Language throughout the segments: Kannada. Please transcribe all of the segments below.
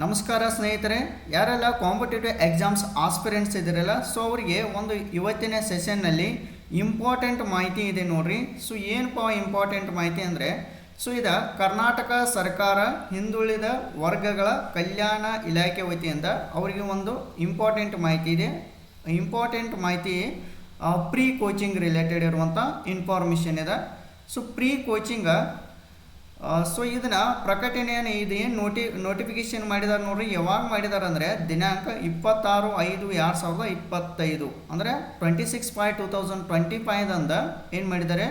ನಮಸ್ಕಾರ ಸ್ನೇಹಿತರೆ, ಯಾರೆಲ್ಲ ಕಾಂಪಿಟೇಟಿವ್ ಎಕ್ಸಾಮ್ಸ್ ಆಸ್ಪಿರೆಂಟ್ಸ್ ಇದ್ದೀರಲ್ಲ ಸೊ ಅವರಿಗೆ ಒಂದು ಇವತ್ತಿನ ಸೆಷನ್ನಲ್ಲಿ ಇಂಪಾರ್ಟೆಂಟ್ ಮಾಹಿತಿ ಇದೆ ನೋಡ್ರಿ. ಸೊ ಏನಪ್ಪ ಇಂಪಾರ್ಟೆಂಟ್ ಮಾಹಿತಿ ಅಂದರೆ ಸೊ ಇದು ಕರ್ನಾಟಕ ಸರ್ಕಾರ ಹಿಂದುಳಿದ ವರ್ಗಗಳ ಕಲ್ಯಾಣ ಇಲಾಖೆ ವತಿಯಿಂದ ಅವರಿಗೆ ಒಂದು ಇಂಪಾರ್ಟೆಂಟ್ ಮಾಹಿತಿ ಇದೆ. ಇಂಪಾರ್ಟೆಂಟ್ ಮಾಹಿತಿ ಪ್ರೀ ಕೋಚಿಂಗ್ ರಿಲೇಟೆಡ್ ಇರುವಂಥ ಇನ್ಫಾರ್ಮೇಷನ್ ಇದೆ. ಸೊ ಪ್ರೀ ಕೋಚಿಂಗ ಸೊ ಇದನ್ನ ಪ್ರಕಟಣೆಯನ್ನು ಇದು ಏನು ನೋಟಿ ನೋಟಿಫಿಕೇಶನ್ ಮಾಡಿದಾರೆ ನೋಡ್ರಿ, ಯಾವಾಗ ಮಾಡಿದಾರೆ ಅಂದರೆ ದಿನಾಂಕ ಇಪ್ಪತ್ತಾರು ಐದು ಎರಡು ಸಾವಿರದ ಇಪ್ಪತ್ತೈದು. ಅಂದರೆ twenty six five two thousand twenty ಫೈವ್ದಂದ ಏನು ಮಾಡಿದ್ದಾರೆ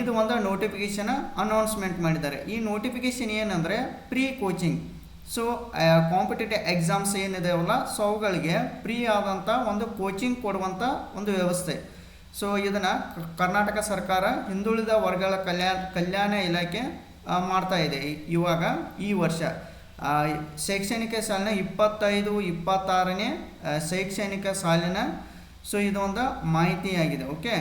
ಇದು ಒಂದು ನೋಟಿಫಿಕೇಶನ್ ಅನೌನ್ಸ್ಮೆಂಟ್ ಮಾಡಿದ್ದಾರೆ ಈ ನೋಟಿಫಿಕೇಶನ್ ಏನಂದರೆ pre coaching so competitive exams ಏನಿದೆಯಲ್ಲ ಸೊ ಅವುಗಳಿಗೆ ಪ್ರೀ ಆದಂಥ ಒಂದು ಕೋಚಿಂಗ್ ಕೊಡುವಂಥ ಒಂದು ವ್ಯವಸ್ಥೆ. ಸೊ ಇದನ್ನು ಕರ್ನಾಟಕ ಸರ್ಕಾರ ಹಿಂದುಳಿದ ವರ್ಗಗಳ ಕಲ್ಯಾಣ ಕಲ್ಯಾಣ ಇಲಾಖೆ ಮಾಡ್ತಾ ಇದೆ. ಇವಾಗ ಈ ವರ್ಷ ಶೈಕ್ಷಣಿಕ ಸಾಲಿನ ಇಪ್ಪತ್ತೈದು, ಇಪ್ಪತ್ತಾರನೇ ಶೈಕ್ಷಣಿಕ ಸಾಲಿನ, ಸೊ ಇದೊಂದು ಮಾಹಿತಿಯಾಗಿದೆ, ಓಕೆ?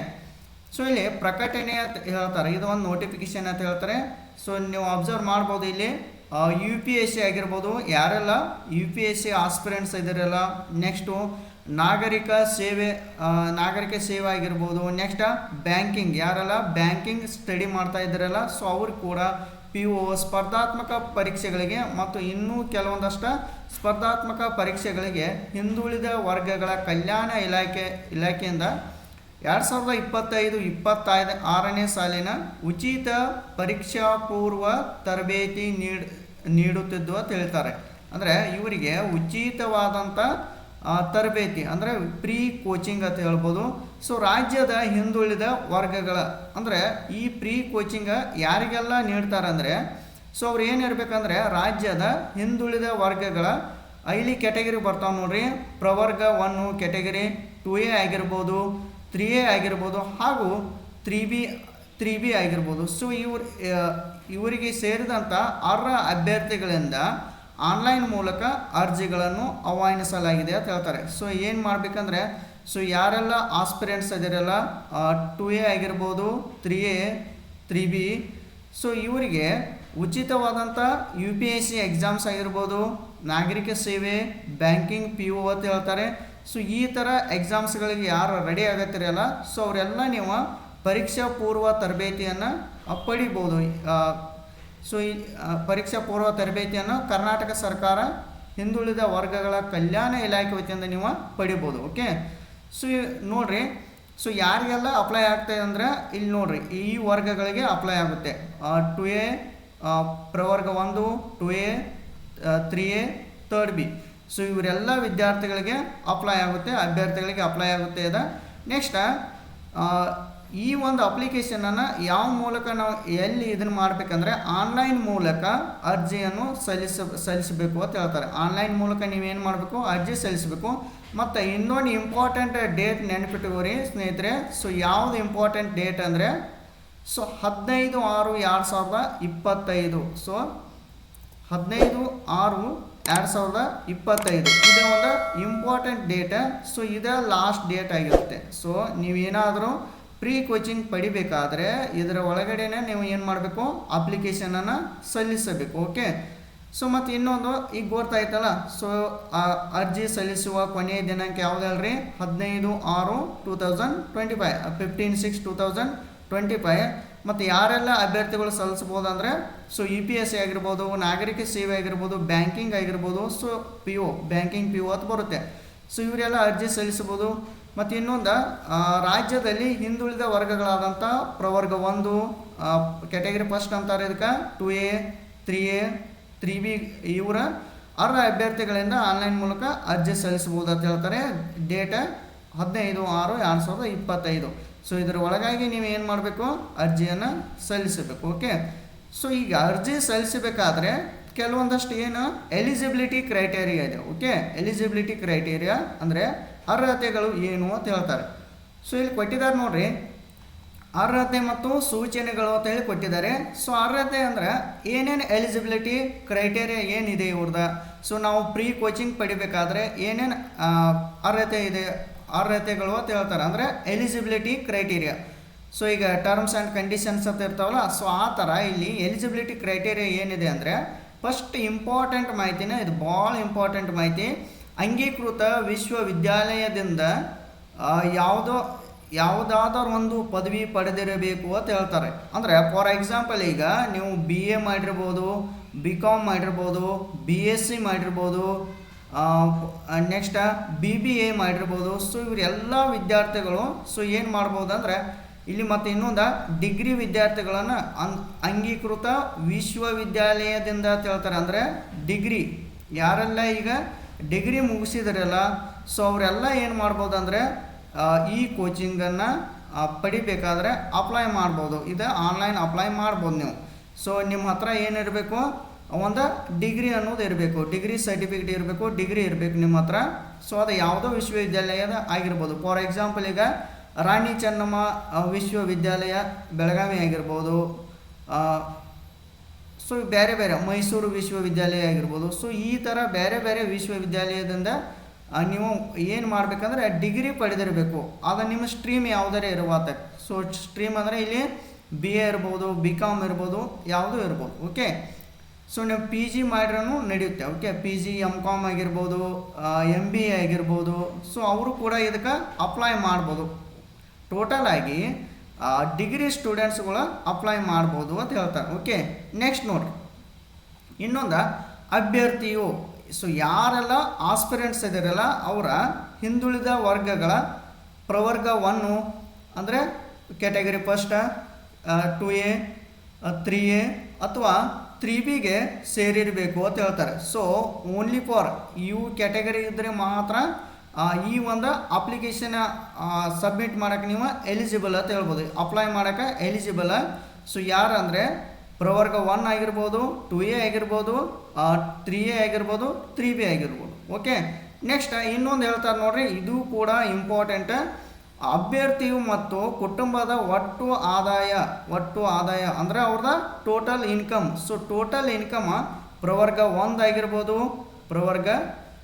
ಸೊ ಇಲ್ಲಿ ಪ್ರಕಟಣೆ ಅಂತ ಹೇಳ್ತಾರೆ, ಇದು ಒಂದು ನೋಟಿಫಿಕೇಶನ್ ಅಂತ ಹೇಳ್ತಾರೆ. ಸೊ ನೀವು ಅಬ್ಸರ್ವ್ ಮಾಡ್ಬೋದು ಇಲ್ಲಿ. ಯು ಪಿ ಎಸ್ ಸಿ ಆಗಿರ್ಬೋದು, ಯಾರೆಲ್ಲ U P S C aspirants ಇದ್ದೀರಲ್ಲ ನೆಕ್ಸ್ಟು ನಾಗರಿಕ ಸೇವೆ ನಾಗರಿಕ ಸೇವೆ ಆಗಿರ್ಬೋದು ನೆಕ್ಸ್ಟ್ ಬ್ಯಾಂಕಿಂಗ್ ಯಾರೆಲ್ಲ ಬ್ಯಾಂಕಿಂಗ್ ಸ್ಟಡಿ ಮಾಡ್ತಾ ಇದ್ದಾರಲ್ಲ ಸೊ ಅವ್ರು ಕೂಡ ಪಿ ಯು ಸ್ಪರ್ಧಾತ್ಮಕ ಪರೀಕ್ಷೆಗಳಿಗೆ ಮತ್ತು ಇನ್ನೂ ಕೆಲವೊಂದಷ್ಟು ಸ್ಪರ್ಧಾತ್ಮಕ ಪರೀಕ್ಷೆಗಳಿಗೆ ಹಿಂದುಳಿದ ವರ್ಗಗಳ ಕಲ್ಯಾಣ ಇಲಾಖೆ, ಇಲಾಖೆಯಿಂದ ಎರಡು ಸಾವಿರದ ಇಪ್ಪತ್ತೈದು ಇಪ್ಪತ್ತೈದು ಆರನೇ ಸಾಲಿನ ಉಚಿತ ಪರೀಕ್ಷಾ ಪೂರ್ವ ತರಬೇತಿ ನೀಡ್, ನೀಡುತ್ತಿದ್ದು ಅಂತ ಹೇಳ್ತಾರೆ. ಅಂದರೆ ಇವರಿಗೆ ಉಚಿತವಾದಂಥ ತರಬೇತಿ, ಅಂದರೆ ಪ್ರೀ ಕೋಚಿಂಗ್ ಅಂತ ಹೇಳ್ಬೋದು. ಸೊ ರಾಜ್ಯದ ಹಿಂದುಳಿದ ವರ್ಗಗಳ, ಅಂದರೆ ಈ ಪ್ರೀ ಕೋಚಿಂಗ್ ಯಾರಿಗೆಲ್ಲ ನೀಡ್ತಾರಂದರೆ, ಸೊ ಅವ್ರು ಏನಿರ್ಬೇಕಂದ್ರೆ ರಾಜ್ಯದ ಹಿಂದುಳಿದ ವರ್ಗಗಳ ಐಲಿ ಕ್ಯಾಟಗರಿ ಬರ್ತಾವೆ ನೋಡ್ರಿ. ಪ್ರವರ್ಗ ಒನ್ನು ಕ್ಯಾಟಗರಿ ಟು ಎ ಆಗಿರ್ಬೋದು ತ್ರೀ ಎ ಆಗಿರ್ಬೋದು, ಹಾಗೂ ತ್ರೀ ಬಿ ತ್ರೀ ಬಿ ಆಗಿರ್ಬೋದು. ಸೊ ಇವ್ರ ಇವರಿಗೆ ಸೇರಿದಂಥ ಅರ್ಹ ಅಭ್ಯರ್ಥಿಗಳಿಂದ ಆನ್ಲೈನ್ ಮೂಲಕ ಅರ್ಜಿಗಳನ್ನು ಆಹ್ವಾನಿಸಲಾಗಿದೆ ಅಂತ ಹೇಳ್ತಾರೆ. ಸೊ ಏನು ಮಾಡಬೇಕಂದ್ರೆ ಸೊ ಯಾರೆಲ್ಲ ಆಸ್ಪಿರೆಂಟ್ಸ್ ಇದಿರಲ್ಲ ಟು ಎ ಆಗಿರ್ಬೋದು three A three B so ಇವರಿಗೆ ಉಚಿತವಾದಂಥ U P S C exams ಆಗಿರ್ಬೋದು, ನಾಗರಿಕ ಸೇವೆ ಬ್ಯಾಂಕಿಂಗ್ ಪಿ ಯು ಅಂತ ಹೇಳ್ತಾರೆ. ಸೊ ಈ ಥರ ಎಕ್ಸಾಮ್ಸ್ಗಳಿಗೆ ಯಾರು ರೆಡಿ ಆಗತ್ತಿರಲ್ಲ ಸೊ ಅವರೆಲ್ಲ ನೀವು ಪರೀಕ್ಷಾ ಪೂರ್ವ ತರಬೇತಿಯನ್ನು ಪಡಿಬೋದು. ಸೊ ಈ ಪರೀಕ್ಷಾ ಪೂರ್ವ ತರಬೇತಿಯನ್ನು ಕರ್ನಾಟಕ ಸರ್ಕಾರ ಹಿಂದುಳಿದ ವರ್ಗಗಳ ಕಲ್ಯಾಣ ಇಲಾಖೆ ವತಿಯಿಂದ ನೀವು ಪಡಿಬೋದು ಓಕೆ ಸೊ ನೋಡಿರಿ. ಸೊ ಯಾರಿಗೆಲ್ಲ ಅಪ್ಲೈ ಆಗ್ತದೆ ಅಂದ್ರೆ ಇಲ್ಲಿ ನೋಡ್ರಿ. ಈ ವರ್ಗಗಳಿಗೆ ಅಪ್ಲೈ ಆಗುತ್ತೆ. ಟು ಎ ಪ್ರವರ್ಗ ಒಂದು two A three A third B so ಇವರೆಲ್ಲ ವಿದ್ಯಾರ್ಥಿಗಳಿಗೆ ಅಪ್ಲೈ ಆಗುತ್ತೆ, ಅಭ್ಯರ್ಥಿಗಳಿಗೆ ಅಪ್ಲೈ ಆಗುತ್ತೆ ಇದೆ. ನೆಕ್ಸ್ಟ್ ಈ ಒಂದು ಅಪ್ಲಿಕೇಶನನ್ನು ಯಾವ ಮೂಲಕ ನಾವು ಎಲ್ಲಿ ಇದನ್ನು ಮಾಡಬೇಕಂದ್ರೆ ಆನ್ಲೈನ್ ಮೂಲಕ ಅರ್ಜಿಯನ್ನು ಸಲ್ಲಿಸ, ಸಲ್ಲಿಸಬೇಕು ಅಂತ ಹೇಳ್ತಾರೆ. ಆನ್ಲೈನ್ ಮೂಲಕ ನೀವೇನು ಮಾಡಬೇಕು? ಅರ್ಜಿ ಸಲ್ಲಿಸಬೇಕು. ಮತ್ತು ಇನ್ನೊಂದು ಇಂಪಾರ್ಟೆಂಟ್ ಡೇಟ್ ನೆನಪಿಟ್ಟುಕೋರಿ ಸ್ನೇಹಿತರೆ. ಸೊ ಯಾವುದು ಇಂಪಾರ್ಟೆಂಟ್ ಡೇಟ್ ಅಂದರೆ ಸೊ ಹದಿನೈದು ಆರು ಎರಡು ಸಾವಿರದ ಇಪ್ಪತ್ತೈದು. ಸೊ ಹದಿನೈದು ಆರು ಎರಡು ಸಾವಿರದ ಇಪ್ಪತ್ತೈದು. ಇದು ಒಂದು ಇಂಪಾರ್ಟೆಂಟ್ ಡೇಟ್ ಸೊ ಇದೇ ಲಾಸ್ಟ್ ಡೇಟ್ ಆಗಿರುತ್ತೆ. ಸೊ ನೀವೇನಾದರೂ ಪ್ರೀ ಕೋಚಿಂಗ್ ಪಡಿಬೇಕಾದ್ರೆ ಇದರ ಒಳಗಡೆನೆ ನೀವು ಏನು ಮಾಡಬೇಕು? ಅಪ್ಲಿಕೇಶನನ್ನು ಸಲ್ಲಿಸಬೇಕು ಓಕೆ ಸೊ ಮತ್ತು ಇನ್ನೊಂದು, ಈಗ ಗೊತ್ತಾಯ್ತಲ್ಲ ಸೊ ಅರ್ಜಿ ಸಲ್ಲಿಸುವ ಕೊನೆಯ ದಿನಾಂಕ ಯಾವುದಲ್ರಿ? ಹದಿನೈದು ಆರು two thousand twenty five fifteen six two thousand twenty five ಮತ್ತು ಯಾರೆಲ್ಲ ಅಭ್ಯರ್ಥಿಗಳು ಸಲ್ಲಿಸ್ಬೋದು ಅಂದರೆ so U P S C ಆಗಿರ್ಬೋದು, ನಾಗರಿಕ ಸೇವೆ ಆಗಿರ್ಬೋದು ಬ್ಯಾಂಕಿಂಗ್ ಆಗಿರ್ಬೋದು so P O banking P O ಅಂತ ಬರುತ್ತೆ. ಸೊ ಇವರೆಲ್ಲ ಅರ್ಜಿ ಸಲ್ಲಿಸ್ಬೋದು ಮತ್ತು ಇನ್ನೊಂದು ರಾಜ್ಯದಲ್ಲಿ ಹಿಂದುಳಿದ ವರ್ಗಗಳಾದಂಥ ಪ್ರವರ್ಗ ಒಂದು ಕ್ಯಾಟಗರಿ ಫಸ್ಟ್ ಅಂತಾರೆ ಇದಕ್ಕೆ. Two A three A three B ಇವರ ಅರ್ಹ ಅಭ್ಯರ್ಥಿಗಳಿಂದ ಆನ್ಲೈನ್ ಮೂಲಕ ಅರ್ಜಿ ಸಲ್ಲಿಸಬಹುದು ಅಂತ ಹೇಳ್ತಾರೆ. ಡೇಟ್ ಹದಿನೈದು ಆರು ಎರಡು ಸಾವಿರದ ಇಪ್ಪತ್ತೈದು. ಸೊ ಇದರ ಒಳಗಾಗಿ ನೀವು ಏನು ಮಾಡಬೇಕು? ಅರ್ಜಿಯನ್ನು ಸಲ್ಲಿಸಬೇಕು ಓಕೆ ಸೊ ಈಗ ಅರ್ಜಿ ಸಲ್ಲಿಸಬೇಕಾದ್ರೆ ಕೆಲವೊಂದಷ್ಟು ಏನು? ಎಲಿಜಿಬಿಲಿಟಿ ಕ್ರೈಟೇರಿಯಾ ಇದೆ ಓಕೆ ಎಲಿಜಿಬಿಲಿಟಿ ಕ್ರೈಟೇರಿಯಾ ಅಂದರೆ ಅರ್ಹತೆಗಳು ಏನು ಅಂತ ಹೇಳ್ತಾರೆ. ಸೊ ಇಲ್ಲಿ ಕೊಟ್ಟಿದ್ದಾರೆ ನೋಡ್ರಿ. ಅರ್ಹತೆ ಮತ್ತು ಸೂಚನೆಗಳು ಅಂತ ಹೇಳಿ ಕೊಟ್ಟಿದ್ದಾರೆ. ಸೊ ಅರ್ಹತೆ ಅಂದ್ರೆ ಏನೇನು ಎಲಿಜಿಬಿಲಿಟಿ ಕ್ರೈಟೇರಿಯಾ ಏನಿದೆ ಇವ್ರದ? ಸೊ ನಾವು ಪ್ರೀ ಕೋಚಿಂಗ್ ಪಡಿಬೇಕಾದ್ರೆ ಏನೇನು ಅರ್ಹತೆ ಇದೆ, ಅರ್ಹತೆಗಳು ಅಂತ ಹೇಳ್ತಾರೆ. ಅಂದರೆ ಎಲಿಜಿಬಿಲಿಟಿ ಕ್ರೈಟೇರಿಯಾ ಸೊ ಈಗ ಟರ್ಮ್ಸ್ ಆ್ಯಂಡ್ ಕಂಡೀಷನ್ಸ್ ಅಂತ ಇರ್ತಾವಲ್ಲ ಸೊ ಆ ಥರ ಇಲ್ಲಿ ಎಲಿಜಿಬಿಲಿಟಿ ಕ್ರೈಟೇರಿಯಾ ಏನಿದೆ ಅಂದರೆ ಫಸ್ಟ್ ಇಂಪಾರ್ಟೆಂಟ್ ಮಾಹಿತಿನ, ಇದು ಭಾಳ ಇಂಪಾರ್ಟೆಂಟ್ ಮಾಹಿತಿ. ಅಂಗೀಕೃತ ವಿಶ್ವವಿದ್ಯಾಲಯದಿಂದ ಯಾವುದೋ, ಯಾವುದಾದ್ರೂ ಒಂದು ಪದವಿ ಪಡೆದಿರಬೇಕು ಅಂತ ಹೇಳ್ತಾರೆ. ಅಂದರೆ ಫಾರ್ ಎಕ್ಸಾಂಪಲ್ ಈಗ ನೀವು ಬಿ ಎ ಮಾಡಿರ್ಬೋದು ಬಿ ಕಾಮ್ ಮಾಡಿರ್ಬೋದು ಬಿ ಎಸ್ ಸಿ ಮಾಡಿರ್ಬೋದು ನೆಕ್ಸ್ಟ್ ಬಿ ಬಿ ಎ ಮಾಡಿರ್ಬೋದು ಸೊ ಇವರೆಲ್ಲ ವಿದ್ಯಾರ್ಥಿಗಳು ಸೊ ಏನು ಮಾಡ್ಬೋದು ಅಂದರೆ, ಇಲ್ಲಿ ಮತ್ತು ಇನ್ನೊಂದು ಡಿಗ್ರಿ ವಿದ್ಯಾರ್ಥಿಗಳನ್ನು ಅನ್ ಅಂಗೀಕೃತ ವಿಶ್ವವಿದ್ಯಾಲಯದಿಂದ ಹೇಳ್ತಾರೆ. ಅಂದರೆ, ಡಿಗ್ರಿ, ಯಾರೆಲ್ಲ ಈಗ ಡಿಗ್ರಿ ಮುಗಿಸಿದ್ರಲ್ಲ ಸೊ ಅವರೆಲ್ಲ ಏನು ಮಾಡ್ಬೋದು ಅಂದರೆ ಈ ಕೋಚಿಂಗನ್ನು ಪಡಿಬೇಕಾದ್ರೆ ಅಪ್ಲೈ ಮಾಡ್ಬೋದು. ಇದು ಆನ್ಲೈನ್ ಅಪ್ಲೈ ಮಾಡ್ಬೋದು ನೀವು. ಸೊ ನಿಮ್ಮ ಹತ್ರ ಏನಿರಬೇಕು ಒಂದು ಡಿಗ್ರಿ ಅನ್ನೋದು ಇರಬೇಕು. ಡಿಗ್ರಿ ಸರ್ಟಿಫಿಕೇಟ್ ಇರಬೇಕು, ಡಿಗ್ರಿ ಇರಬೇಕು ನಿಮ್ಮ ಹತ್ರ. ಸೊ ಅದು ಯಾವುದೋ ವಿಶ್ವವಿದ್ಯಾಲಯದ ಆಗಿರ್ಬೋದು. ಫಾರ್ ಎಕ್ಸಾಂಪಲ್ ಈಗ ರಾಣಿ ಚೆನ್ನಮ್ಮ ವಿಶ್ವವಿದ್ಯಾಲಯ ಬೆಳಗಾವಿ ಆಗಿರ್ಬೋದು. ಸೊ ಬೇರೆ ಬೇರೆ ಮೈಸೂರು ವಿಶ್ವವಿದ್ಯಾಲಯ ಆಗಿರ್ಬೋದು. ಸೊ ಈ ಥರ ಬೇರೆ ಬೇರೆ ವಿಶ್ವವಿದ್ಯಾಲಯದಿಂದ ನೀವು ಏನು ಮಾಡಬೇಕಂದ್ರೆ ಡಿಗ್ರಿ ಪಡೆದಿರಬೇಕು. ಆಗ ನಿಮ್ಮ ಸ್ಟ್ರೀಮ್ ಯಾವುದರೇ ಇರುವಾತ. ಸೊ ಸ್ಟ್ರೀಮ್ ಅಂದರೆ ಇಲ್ಲಿ ಬಿ ಎ ಇರ್ಬೋದು ಬಿ ಕಾಮ್ ಇರ್ಬೋದು, ಯಾವುದೂ ಇರ್ಬೋದು. ಓಕೆ ಸೊ ನೀವು ಪಿ ಜಿ ಮಾಡಿರೂ ನಡೆಯುತ್ತೆ. Okay P G M com ಆಗಿರ್ಬೋದು ಎಂ ಬಿ ಎ ಆಗಿರ್ಬೋದು. ಸೊ ಅವರು ಕೂಡ ಇದಕ್ಕೆ ಅಪ್ಲೈ ಮಾಡ್ಬೋದು. ಟೋಟಲ್ ಆಗಿ ಡಿಗ್ರಿ ಸ್ಟೂಡೆಂಟ್ಸ್ಗಳು ಅಪ್ಲೈ ಮಾಡ್ಬೋದು ಅಂತ ಹೇಳ್ತಾರೆ. ಓಕೆ ನೆಕ್ಸ್ಟ್ ನೋಡಿ ಇನ್ನೊಂದು, ಅಭ್ಯರ್ಥಿಯು ಸೊ ಯಾರೆಲ್ಲ ಆಸ್ಪಿರೆಂಟ್ಸ್ ಇದ್ದಾರಲ್ಲ ಅವರ ಹಿಂದುಳಿದ ವರ್ಗಗಳ ಪ್ರವರ್ಗ ಒನ್ನು ಅಂದರೆ category first two A three A ಅಥವಾ ತ್ರೀ ಬಿಗೆ ಸೇರಿರಬೇಕು ಅಂತ ಹೇಳ್ತಾರೆ. ಸೊ ಓನ್ಲಿ ಫಾರ್ ಇವು ಕ್ಯಾಟಗರಿ ಇದ್ದರೆ ಮಾತ್ರ ಈ ಒಂದು ಅಪ್ಲಿಕೇಶನ್ ಸಬ್ಮಿಟ್ ಮಾಡೋಕೆ ನೀವು ಎಲಿಜಿಬಲ್ ಅಂತ ಹೇಳ್ಬೋದು. ಅಪ್ಲೈ ಮಾಡೋಕೆ ಎಲಿಜಿಬಲ್ ಸೊ ಯಾರು ಅಂದರೆ ಪ್ರವರ್ಗ ಒನ್ ಆಗಿರ್ಬೋದು ಟು ಎ ಆಗಿರ್ಬೋದು ತ್ರೀ ಎ ಆಗಿರ್ಬೋದು ತ್ರೀ ಬಿ ಆಗಿರ್ಬೋದು. ಓಕೆ ನೆಕ್ಸ್ಟ್ ಇನ್ನೊಂದು ಹೇಳ್ತಾರೆ ನೋಡ್ರಿ, ಇದು ಕೂಡ ಇಂಪಾರ್ಟೆಂಟ್ ಅಭ್ಯರ್ಥಿಯು ಮತ್ತು ಕುಟುಂಬದ ಒಟ್ಟು ಆದಾಯ ಒಟ್ಟು ಆದಾಯ ಅಂದರೆ ಅವ್ರದ್ದು total income so total income ಪ್ರವರ್ಗ ಒಂದು ಆಗಿರ್ಬೋದು, ಪ್ರವರ್ಗ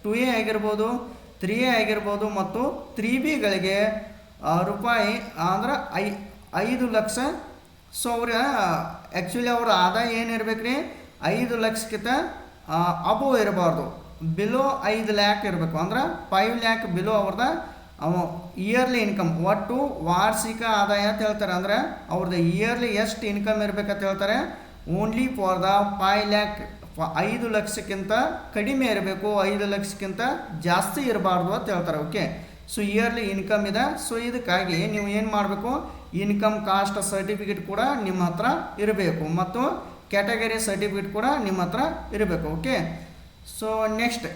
ಟು ಎ ಆಗಿರ್ಬೋದು ತ್ರೀ ಎ ಆಗಿರ್ಬೋದು ಮತ್ತು ತ್ರೀ ಬಿಗಳಿಗೆ ರೂಪಾಯಿ ಅಂದ್ರೆ ಐ, ಐದು ಲಕ್ಷ ಸೊ ಅವ್ರ ಆ್ಯಕ್ಚುಲಿ ಅವ್ರ ಆದಾಯ ಏನಿರ್ಬೇಕು ರೀ ಐದು ಲಕ್ಷಕ್ಕಿಂತ ಅಬೋ ಇರಬಾರ್ದು. ಬಿಲೋ ಐದು ಲ್ಯಾಕ್ ಇರಬೇಕು. ಅಂದ್ರೆ ಫೈವ್ ಲ್ಯಾಕ್ ಬಿಲೋ ಅವ್ರದ್ದು ಅವ ಇಯರ್ಲಿ ಇನ್ಕಮ್ ಒಟ್ಟು ವಾರ್ಷಿಕ ಆದಾಯ ಅಂತ ಹೇಳ್ತಾರೆ. ಅಂದರೆ ಅವ್ರದ್ದು ಇಯರ್ಲಿ ಎಷ್ಟು ಇನ್ಕಮ್ ಇರಬೇಕಂತ ಹೇಳ್ತಾರೆ? Only for the five lakh ಐದು ಲಕ್ಷಕ್ಕಿಂತ ಕಡಿಮೆ ಇರಬೇಕು, ಐದು ಲಕ್ಷಕ್ಕಿಂತ ಜಾಸ್ತಿ ಇರಬಾರ್ದು ಅಂತ ಹೇಳ್ತಾರೆ ಓಕೆ? ಸೊ ಇಯರ್ಲಿ ಇನ್ಕಮ್ ಇದೆ. ಸೊ ಇದಕ್ಕಾಗಿ ನೀವು ಏನು ಮಾಡಬೇಕು? ಇನ್ಕಮ್ ಕಾಸ್ಟ್ ಸರ್ಟಿಫಿಕೇಟ್ ಕೂಡ ನಿಮ್ಮ ಹತ್ರ ಇರಬೇಕು ಮತ್ತು ಕ್ಯಾಟಗರಿ ಸರ್ಟಿಫಿಕೇಟ್ ಕೂಡ ನಿಮ್ಮ ಹತ್ರ ಇರಬೇಕು, ಓಕೆ? ಸೊ ನೆಕ್ಸ್ಟ್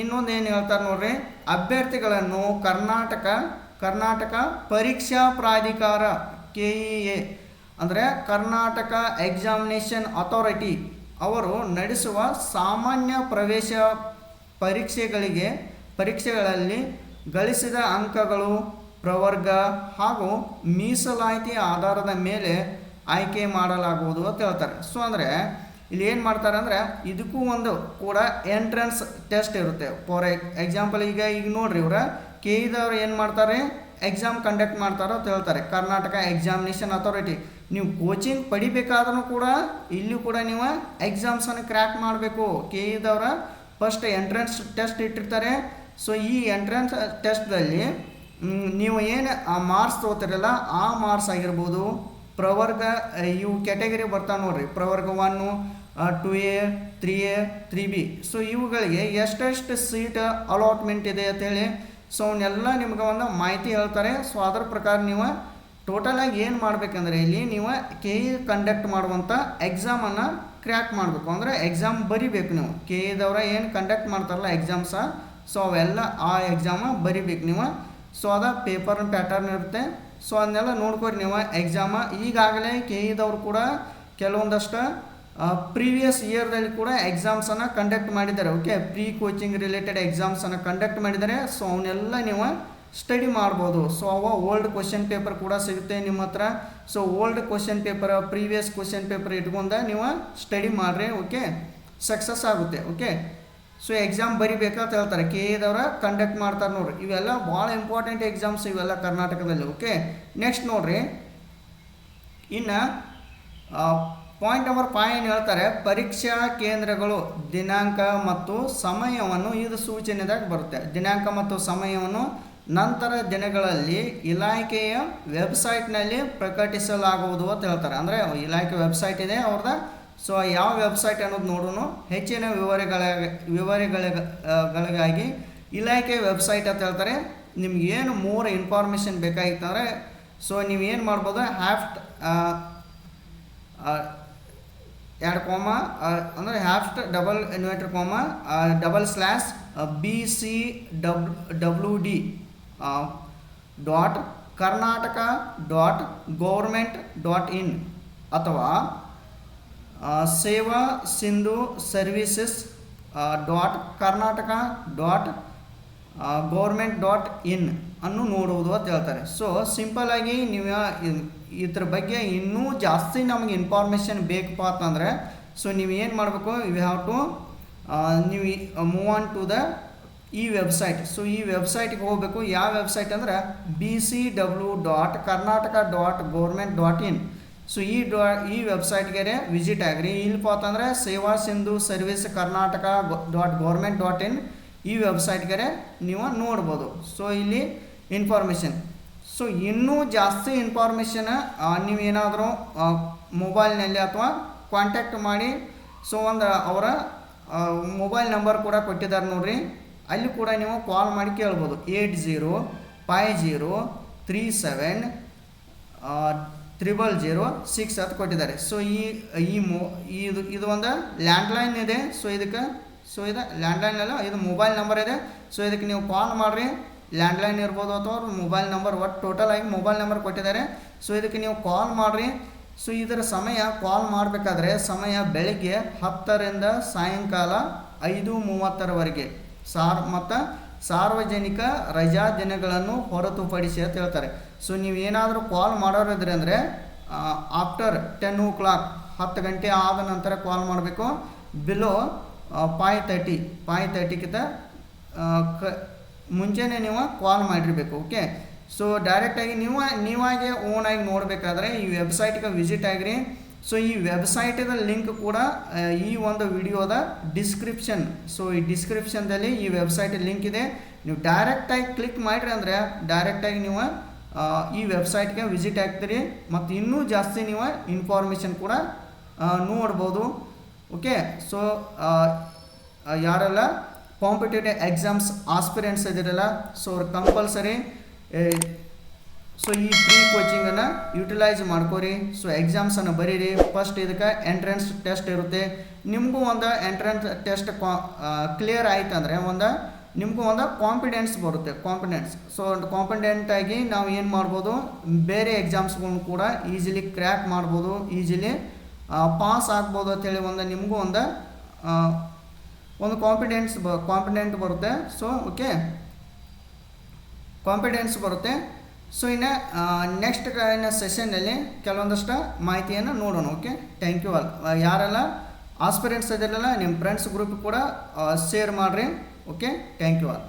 ಇನ್ನೊಂದು ಏನು ಹೇಳ್ತಾರೆ ನೋಡ್ರಿ? ಅಭ್ಯರ್ಥಿಗಳನ್ನು ಕರ್ನಾಟಕ ಕರ್ನಾಟಕ ಪರೀಕ್ಷಾ ಪ್ರಾಧಿಕಾರ ಕೆ ಇ ಎ ಅಂದರೆ ಕರ್ನಾಟಕ ಎಕ್ಸಾಮಿನೇಷನ್ ಅಥಾರಿಟಿ ಅವರು ನಡೆಸುವ ಸಾಮಾನ್ಯ ಪ್ರವೇಶ ಪರೀಕ್ಷೆಗಳಿಗೆ, ಪರೀಕ್ಷೆಗಳಲ್ಲಿ ಗಳಿಸಿದ ಅಂಕಗಳು, ಪ್ರವರ್ಗ ಹಾಗೂ ಮೀಸಲಾತಿ ಆಧಾರದ ಮೇಲೆ ಆಯ್ಕೆ ಮಾಡಲಾಗುವುದು ಅಂತ ಹೇಳ್ತಾರೆ. ಸೊ ಅಂದರೆ ಇಲ್ಲಿ ಏನು ಮಾಡ್ತಾರೆ ಅಂದರೆ ಇದಕ್ಕೂ ಒಂದು ಕೂಡ ಎಂಟ್ರೆನ್ಸ್ ಟೆಸ್ಟ್ ಇರುತ್ತೆ. ಫಾರ್ ಎಕ್ಸಾಂಪಲ್ ಈಗ ಈಗ ನೋಡ್ರಿ ಇವ್ರ ಕೆ ಇದವ್ರು ಏನು ಮಾಡ್ತಾರೆ? ಎಕ್ಸಾಮ್ ಕಂಡಕ್ಟ್ ಮಾಡ್ತಾರೋ ಅಂತ ಹೇಳ್ತಾರೆ. ಕರ್ನಾಟಕ ಎಕ್ಸಾಮಿನೇಷನ್ ಅಥಾರಿಟಿ ನೀವು ಕೋಚಿಂಗ್ ಪಡಿಬೇಕಾದ್ರೂ ಕೂಡ ಇಲ್ಲಿ ಕೂಡ ನೀವು ಎಕ್ಸಾಮ್ಸನ್ನು ಕ್ರ್ಯಾಕ್ ಮಾಡಬೇಕು. ಕೆ ಇದವರ ಫಸ್ಟ್ ಎಂಟ್ರೆನ್ಸ್ ಟೆಸ್ಟ್ ಇಟ್ಟಿರ್ತಾರೆ. ಸೊ ಈ ಎಂಟ್ರೆನ್ಸ್ ಟೆಸ್ಟ್ದಲ್ಲಿ ನೀವು ಏನು ಆ ಮಾರ್ಕ್ಸ್ ತೊಗೋತಿರಲ್ಲ, ಆ ಮಾರ್ಕ್ಸ್ ಆಗಿರ್ಬೋದು. ಪ್ರವರ್ಗ, ಇವು ಕ್ಯಾಟಗರಿ ಬರ್ತಾವೆ ನೋಡ್ರಿ. ಪ್ರವರ್ಗ one two A three A three B so ಇವುಗಳಿಗೆ ಎಷ್ಟೆಷ್ಟು ಸೀಟ್ ಅಲಾಟ್ಮೆಂಟ್ ಇದೆ ಅಂತೇಳಿ ಸೊ ಅವನ್ನೆಲ್ಲ ನಿಮ್ಗೆ ಒಂದು ಮಾಹಿತಿ ಹೇಳ್ತಾರೆ. ಸೊ ಅದರ ಪ್ರಕಾರ ನೀವು ಟೋಟಲಾಗಿ ಏನು ಮಾಡಬೇಕಂದ್ರೆ ಇಲ್ಲಿ ನೀವು ಕೆ ಇ ಕಂಡಕ್ಟ್ ಮಾಡುವಂಥ ಎಕ್ಸಾಮನ್ನು ಕ್ರ್ಯಾಕ್ ಮಾಡಬೇಕು. ಅಂದರೆ ಎಕ್ಸಾಮ್ ಬರಿಬೇಕು ನೀವು. ಕೆ ಇದವ್ರ ಏನು ಕಂಡಕ್ಟ್ ಮಾಡ್ತಾರಲ್ಲ ಎಕ್ಸಾಮ್ಸ ಸೊ ಅವೆಲ್ಲ ಆ ಎಕ್ಸಾಮ ಬರಿಬೇಕು ನೀವು. ಸೊ ಅದ ಪೇಪರ್ ಪ್ಯಾಟರ್ನ್ ಇರುತ್ತೆ. ಸೊ ಅದನ್ನೆಲ್ಲ ನೋಡ್ಕೊರಿ ನೀವು. ಎಕ್ಸಾಮ ಈಗಾಗಲೇ ಕೆ ಇದವ್ರು ಕೂಡ ಕೆಲವೊಂದಷ್ಟು ಪ್ರೀವಿಯಸ್ ಇಯರ್ದಲ್ಲಿ ಕೂಡ ಎಕ್ಸಾಮ್ಸನ್ನು ಕಂಡಕ್ಟ್ ಮಾಡಿದ್ದಾರೆ. ಓಕೆ ಪ್ರೀ ಕೋಚಿಂಗ್ ರಿಲೇಟೆಡ್ ಎಕ್ಸಾಮ್ಸನ್ನು ಕಂಡಕ್ಟ್ ಮಾಡಿದ್ದಾರೆ. ಸೊ ಅವನ್ನೆಲ್ಲ ನೀವು ಸ್ಟಡಿ ಮಾಡ್ಬೋದು. ಸೊ ಅವ ಓಲ್ಡ್ ಕ್ವಶನ್ ಪೇಪರ್ ಕೂಡ ಸಿಗುತ್ತೆ ನಿಮ್ಮ ಹತ್ರ. So old question paper previous question paper ಇಟ್ಕೊಂಡ ನೀವು ಸ್ಟಡಿ ಮಾಡಿರಿ ಓಕೆ ಸಕ್ಸಸ್ ಆಗುತ್ತೆ. ಓಕೆ ಸೊ ಎಕ್ಸಾಮ್ ಬರಿಬೇಕಂತ ಹೇಳ್ತಾರೆ. ಕೆ ಎದವ್ರ ಕಂಡಕ್ಟ್ ಮಾಡ್ತಾರೆ ನೋಡ್ರಿ. ಇವೆಲ್ಲ ಭಾಳ ಇಂಪಾರ್ಟೆಂಟ್ ಎಕ್ಸಾಮ್ಸ್ ಇವೆಲ್ಲ ಕರ್ನಾಟಕದಲ್ಲಿ. ಓಕೆ ನೆಕ್ಸ್ಟ್ ನೋಡ್ರಿ. ಇನ್ನು ಪಾಯಿಂಟ್ ನಂಬರ್ ಪಾಯಿಂಟ್ ಹೇಳ್ತಾರೆ? ಪರೀಕ್ಷಾ ಕೇಂದ್ರಗಳು ದಿನಾಂಕ ಮತ್ತು ಸಮಯವನ್ನು ಇದು ಸೂಚನೆದಾಗ ಬರುತ್ತೆ. ದಿನಾಂಕ ಮತ್ತು ಸಮಯವನ್ನು ನಂತರ ದಿನಗಳಲ್ಲಿ ಇಲಾಖೆಯ ವೆಬ್ಸೈಟ್ನಲ್ಲಿ ಪ್ರಕಟಿಸಲಾಗುವುದು ಅಂತ ಹೇಳ್ತಾರೆ. ಅಂದರೆ ಇಲಾಖೆ ವೆಬ್ಸೈಟ್ ಇದೆ ಅವ್ರದ್ದು ಸೊ ಯಾವ ವೆಬ್ಸೈಟ್ ಅನ್ನೋದು ನೋಡೋಣ ಹೆಚ್ಚಿನ ವಿವರಗಳ, ವಿವರಗಳಿಗಾಗಿ ಇಲಾಖೆ ವೆಬ್ಸೈಟ್ ಅಂತ ಹೇಳ್ತಾರೆ. ನಿಮ್ಗೆ ಏನು ಮೂರು ಇನ್ಫಾರ್ಮೇಷನ್ ಬೇಕಾಗಿತ್ತಂದರೆ ಸೊ ನೀವು ಏನು ಮಾಡ್ಬೋದು? ಹ್ಯಾಫ್ಟ್ ಎರಡು ಕೋಮ ಅಂದರೆ ಹ್ಯಾಫ್ಟ್ double inverted comma double slash B C dub W D dot Karnataka dot government dot in ಅಥವಾ Seva Sindhu services dot Karnataka dot government dot in ಅನ್ನು ನೋಡುವುದು ಅಂತ ಹೇಳ್ತಾರೆ. ಸೊ ಸಿಂಪಲ್ ಆಗಿ ನೀವು ಇದ್ರ ಬಗ್ಗೆ ಇನ್ನೂ ಜಾಸ್ತಿ ನಮಗೆ ಇನ್ಫಾರ್ಮೇಷನ್ ಬೇಕಪ್ಪ ಅಂತಂದರೆ ಸೊ ನೀವು ಏನು ಮಾಡಬೇಕು ಯು ಹ್ಯಾವ್ ಟು ನೀವು ಮೂವ್ ಆನ್ ಟು ದ ಈ ವೆಬ್ಸೈಟ್ ಸೊ ಈ ವೆಬ್ಸೈಟ್ಗೆ ಹೋಗಬೇಕು. ಯಾವ ವೆಬ್ಸೈಟ್ ಅಂದ್ರೆ B C W dot Karnataka dot government dot in so ಈ ಡಾ ಈ ವೆಬ್ಸೈಟ್ಗೆ ವಿಸಿಟ್ ಆಗಿರಿ. ಇಲ್ಲಪ್ಪ ಅಂತಂದರೆ Seva Sindhu service Karnataka dot government dot in ಈ ವೆಬ್ಸೈಟ್ಗೆ ನೀವು ನೋಡ್ಬೋದು. ಸೊ ಇಲ್ಲಿ ಇನ್ಫಾರ್ಮೇಷನ್ ಸೊ ಇನ್ನೂ ಜಾಸ್ತಿ ಇನ್ಫಾರ್ಮೇಷನ್ ನೀವೇನಾದರೂ ಮೊಬೈಲ್ನಲ್ಲಿ ಅಥವಾ ಕಾಂಟ್ಯಾಕ್ಟ್ ಮಾಡಿ ಸೊ ಒಂದು ಅವರ ಮೊಬೈಲ್ ನಂಬರ್ ಕೂಡ ಕೊಟ್ಟಿದ್ದಾರೆ ನೋಡ್ರಿ. ಅಲ್ಲಿ ಕೂಡ ನೀವು ಕಾಲ್ ಮಾಡಿ ಕೇಳ್ಬೋದು. Eight zero five zero, three seven triple zero, six ಅಂತ ಕೊಟ್ಟಿದ್ದಾರೆ. ಸೊ ಈ ಈ ಮೊ, ಇದು ಇದು ಒಂದು ಲ್ಯಾಂಡ್ಲೈನ್ ಇದೆ. ಸೊ ಇದಕ್ಕೆ ಸೊ ಇದು ಲ್ಯಾಂಡ್ಲೈನ್ ಅಲ್ಲ, ಇದು ಮೊಬೈಲ್ ನಂಬರ್ ಇದೆ. ಸೊ ಇದಕ್ಕೆ ನೀವು ಕಾಲ್ ಮಾಡಿರಿ. ಲ್ಯಾಂಡ್ಲೈನ್ ಇರ್ಬೋದು ಅಥವಾ ಮೊಬೈಲ್ ನಂಬರ್ ಒಟ್ಟು ಟೋಟಲ್ ಆಗಿ ಮೊಬೈಲ್ ನಂಬರ್ ಕೊಟ್ಟಿದ್ದಾರೆ. ಸೊ ಇದಕ್ಕೆ ನೀವು ಕಾಲ್ ಮಾಡಿರಿ. ಸೊ ಇದರ ಸಮಯ ಕಾಲ್ ಮಾಡಬೇಕಾದ್ರೆ ಸಮಯ ಬೆಳಗ್ಗೆ ಹತ್ತರಿಂದ ಸಾಯಂಕಾಲ ಐದು ಮೂವತ್ತರವರೆಗೆ. ಸಾರ್, ಮತ್ತು ಸಾರ್ವಜನಿಕ ರಜಾ ದಿನಗಳನ್ನು ಹೊರತುಪಡಿಸಿ ಅಂತ ಹೇಳ್ತಾರೆ. ಸೊ ನೀವು ಏನಾದರೂ ಕಾಲ್ ಮಾಡೋರಿದ್ರೆ ಅಂದರೆ ಆಫ್ಟರ್ ಟೆನ್ ಓ ಕ್ಲಾಕ್ ಹತ್ತು ಗಂಟೆ ಆದ ನಂತರ ಕಾಲ್ ಮಾಡಬೇಕು. ಬಿಲೋ ಫೈ ತರ್ಟಿ ಫೈ ತರ್ಟಿಗಿಂತ ಮುಂಚೆನೇ ನೀವು ಕಾಲ್ ಮಾಡಿರಬೇಕು ಓಕೆ ಸೊ ಡೈರೆಕ್ಟಾಗಿ ನೀವು, ನೀವಾಗೆ ಓನಾಗಿ ನೋಡಬೇಕಾದ್ರೆ ಈ ವೆಬ್ಸೈಟ್ಗೆ ವಿಸಿಟ್ ಆಗಿರಿ. ಸೊ ಈ ವೆಬ್ಸೈಟಿನ ಲಿಂಕ್ ಕೂಡ ಈ ಒಂದು ವಿಡಿಯೋದ ಡಿಸ್ಕ್ರಿಪ್ಷನ್ ಸೊ ಈ ಡಿಸ್ಕ್ರಿಪ್ಷನ್ದಲ್ಲಿ ಈ ವೆಬ್ಸೈಟ್ ಲಿಂಕ್ ಇದೆ. ನೀವು ಡೈರೆಕ್ಟಾಗಿ ಕ್ಲಿಕ್ ಮಾಡಿರಿ ಅಂದರೆ ಡೈರೆಕ್ಟಾಗಿ ನೀವು ಈ ವೆಬ್ಸೈಟ್ಗೆ ವಿಸಿಟ್ ಆಗ್ತೀರಿ. ಮತ್ತು ಇನ್ನೂ ಜಾಸ್ತಿ ನೀವು ಇನ್ಫಾರ್ಮೇಷನ್ ಕೂಡ ನೋಡ್ಬೋದು ಓಕೆ ಸೊ ಯಾರೆಲ್ಲ ಕಾಂಪಿಟೇಟಿವ್ ಎಕ್ಸಾಮ್ಸ್ ಆಸ್ಪಿರೆಂಟ್ಸ್ ಇದ್ದೀರಲ್ಲ ಸೊ ಅವ್ರು ಕಂಪಲ್ಸರಿ ಸೊ ಈ ಫ್ರೀ ಕೋಚಿಂಗನ್ನು ಯುಟಿಲೈಸ್ ಮಾಡ್ಕೋರಿ. ಸೊ ಎಕ್ಸಾಮ್ಸನ್ನು ಬರೀರಿ. ಫಸ್ಟ್ ಇದಕ್ಕೆ ಎಂಟ್ರೆನ್ಸ್ ಟೆಸ್ಟ್ ಇರುತ್ತೆ. ನಿಮಗೂ ಒಂದು ಎಂಟ್ರೆನ್ಸ್ ಟೆಸ್ಟ್ ಕ್ಲಿಯರ್ ಆಯ್ತು ಅಂದರೆ ಒಂದು, ನಿಮಗೂ ಒಂದು ಕಾನ್ಫಿಡೆನ್ಸ್ ಬರುತ್ತೆ. ಕಾನ್ಫಿಡೆನ್ಸ್ ಸೊ ಕಾನ್ಫಿಡೆಂಟ್ ಆಗಿ ನಾವು ಏನು ಮಾಡ್ಬೋದು? ಬೇರೆ ಎಕ್ಸಾಮ್ಸ್ಗಳನ್ನ ಕೂಡ ಈಸಿಲಿ ಕ್ರ್ಯಾಕ್ ಮಾಡ್ಬೋದು. ಈಸಿಲಿ ಪಾಸ್ ಆಗ್ಬೋದು ಅಂತೇಳಿ ಒಂದು ನಿಮಗೂ ಒಂದು ಒಂದು ಕಾಂಪಿಡೆನ್ಸ್ ಬ ಕಾಂಪಿಡೆಂಟ್ ಬರುತ್ತೆ. ಸೊ ಓಕೆ ಕಾಂಪಿಡೆನ್ಸ್ ಬರುತ್ತೆ. ಸೊ ಇನ್ನು ನೆಕ್ಸ್ಟ್ ಇನ್ನು ಸೆಷನ್ನಲ್ಲಿ ಕೆಲವೊಂದಷ್ಟು ಮಾಹಿತಿಯನ್ನು ನೋಡೋಣ ಓಕೆ ಥ್ಯಾಂಕ್ ಯು ಆಲ್ ಯಾರೆಲ್ಲ ಆಸ್ಪಿರೆಂಟ್ಸ್ ಇದೆಲ್ಲ ನಿಮ್ಮ ಫ್ರೆಂಡ್ಸ್ ಗ್ರೂಪ್ ಕೂಡ ಶೇರ್ ಮಾಡಿರಿ ಓಕೆ ಥ್ಯಾಂಕ್ ಯು ಆಲ್